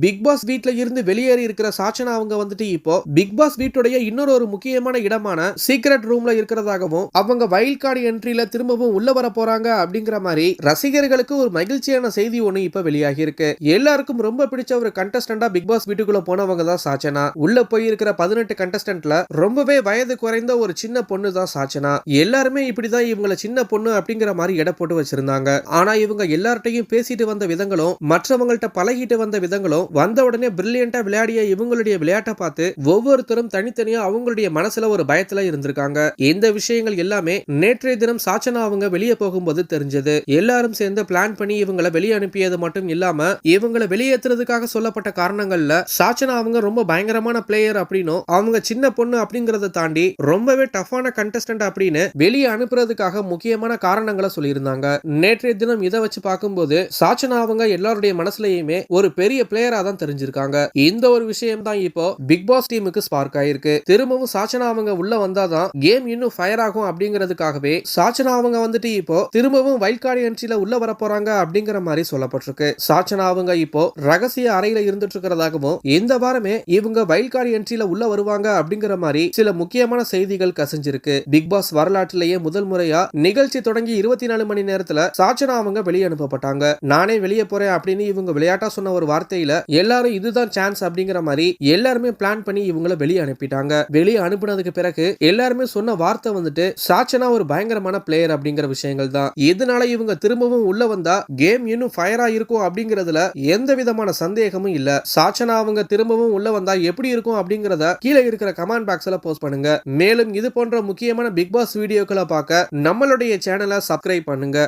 Big pass வீட்ல இருந்து வெளியேறி இருக்கிற சாச்சனா அவங்க வந்துட்டு இப்போ பிக் பாஸ் வீட்டுடைய இன்னொரு ஒரு முக்கியமான இடமான சீக்ரெட் ரூம்ல இருக்கிறதாகவும் அவங்க வைல்ட் கார்டு என்ட்ரியில திரும்பவும் உள்ள வர போறாங்க அப்படிங்கிற மாதிரி ரசிகர்களுக்கு ஒரு மகிழ்ச்சியான செய்தி ஒண்ணு இப்ப வெளியாகி இருக்கு. எல்லாருக்கும் ரொம்ப பிடிச்ச ஒரு கண்டஸ்டண்டா பிக் பாஸ் வீட்டுக்குள்ள போனவங்க தான் சாச்சனா. உள்ள போய் இருக்கிற பதினெட்டு கண்டஸ்டன்ட்ல ரொம்பவே வயது குறைந்த ஒரு சின்ன பொண்ணு தான் சாச்சனா. எல்லாருமே இப்படிதான் இவங்கள சின்ன பொண்ணு அப்படிங்கிற மாதிரி எடை போட்டு வச்சிருந்தாங்க. ஆனா இவங்க எல்லார்ட்டையும் பேசிட்டு வந்த விதங்களும் மற்றவங்கள்ட்ட பழகிட்டு வந்த விதங்களும் வந்த உடனே பிரில்லியண்டா விளையாடிய இவங்களுடைய விளையாட்டை பார்த்து ஒவ்வொருத்தரும் தனித்தனியா அவங்களுடைய மனசுல ஒரு பயத்துல இருந்திருக்காங்க. இந்த விஷயங்கள் எல்லாமே நேற்றைய தினம் சாச்சனா அவங்க வெளியே போகும்போது தெரிஞ்சது. எல்லாரும் சேர்ந்து பிளான் பண்ணி இவங்களை வெளியே அனுப்பியது மட்டும் இல்லாம இவங்களை வெளியேற்றுறதுக்காக சொல்லப்பட்ட காரணங்கள்ல சாச்சனா அவங்க ரொம்ப பயங்கரமான பிளேயர் அப்படின்னும் அவங்க சின்ன பொண்ணு அப்படிங்கறத தாண்டி ரொம்பவே டஃப்பான கண்டஸ்டன்ட் அப்படின்னு வெளியே அனுப்புறதுக்காக முக்கியமான காரணங்களை சொல்லியிருந்தாங்க. நேற்றைய தினம் இதை வச்சு பார்க்கும்போது சாச்சனா அவங்க எல்லாருடைய மனசுலயுமே ஒரு பெரிய பிளேயர் தான் தெரிஞ்சிருக்காங்க. இந்த ஒரு விஷயம் தான் இப்போ பிக் பாஸ் டீமுக்கு ஸ்பார்க் ஆயிருக்கு. திரும்பவும் சாச்சனா அவங்க உள்ள வந்தாதான் கேம் இன்னும் ஃபயர் ஆகும் அப்படிங்கிறதுக்காகவே சாச்சனா அவங்க வந்துட்டு இப்போ திரும்பவும் வைல்ட் கார்டு என்ட்ரியில உள்ள வர போறாங்க அப்படிங்கிற மாதிரி சொல்லப்பட்டிருக்கு. சாச்சனா அவங்க இப்போ ரகசிய அறையில இருந்துட்டு இருக்கிறதாகவும் இந்த வாரமே இவங்க வைல்ட் கார்டு என்ட்ரியில உள்ள வருவாங்க அப்படிங்கிற மாதிரி சில முக்கியமான செய்திகள் கசிஞ்சிருக்கு. பிக் பாஸ் வரலாற்றிலேயே முதல் முறையா நிகழ்ச்சி தொடங்கி இருபத்தி நாலு மணி நேரத்துல சாச்சனா அவங்க வெளியே அனுப்பப்பட்டாங்க. நானே வெளியே போறேன் அப்படின்னு இவங்க விளையாட்டா சொன்ன ஒரு வார்த்தையில எல்லாரும் இதுதான் சான்ஸ் அப்படிங்கிற மாதிரி எல்லாருமே பிளான் பண்ணி இவங்களை வெளியே அனுப்பிட்டாங்க. வெளியே அனுப்புனதுக்கு பிறகு எல்லாருமே சொன்ன வார்த்தை வந்துட்டு சாச்சனா ஒரு பயங்கரமான பிளேயர் அப்படிங்கிற விஷயங்கள் தான். இதனால இவங்க திரும்பவும் உள்ள வந்தா கேம் இன்னும் ஃபயரா இருக்கும் அப்படிங்கறதுல எந்த விதமான சந்தேகமும் இல்ல. சாச்சனா அவங்க திரும்பவும் உள்ள வந்தா எப்படி இருக்கும் அப்படிங்கறத கீழே இருக்கிற கமெண்ட் பாக்ஸ்ல போஸ்ட் பண்ணுங்க. மேலும் இது போன்ற முக்கியமான பிக் பாஸ் வீடியோக்களை பார்க்க நம்மளுடைய சேனலை சப்ஸ்கிரைப் பண்ணுங்க.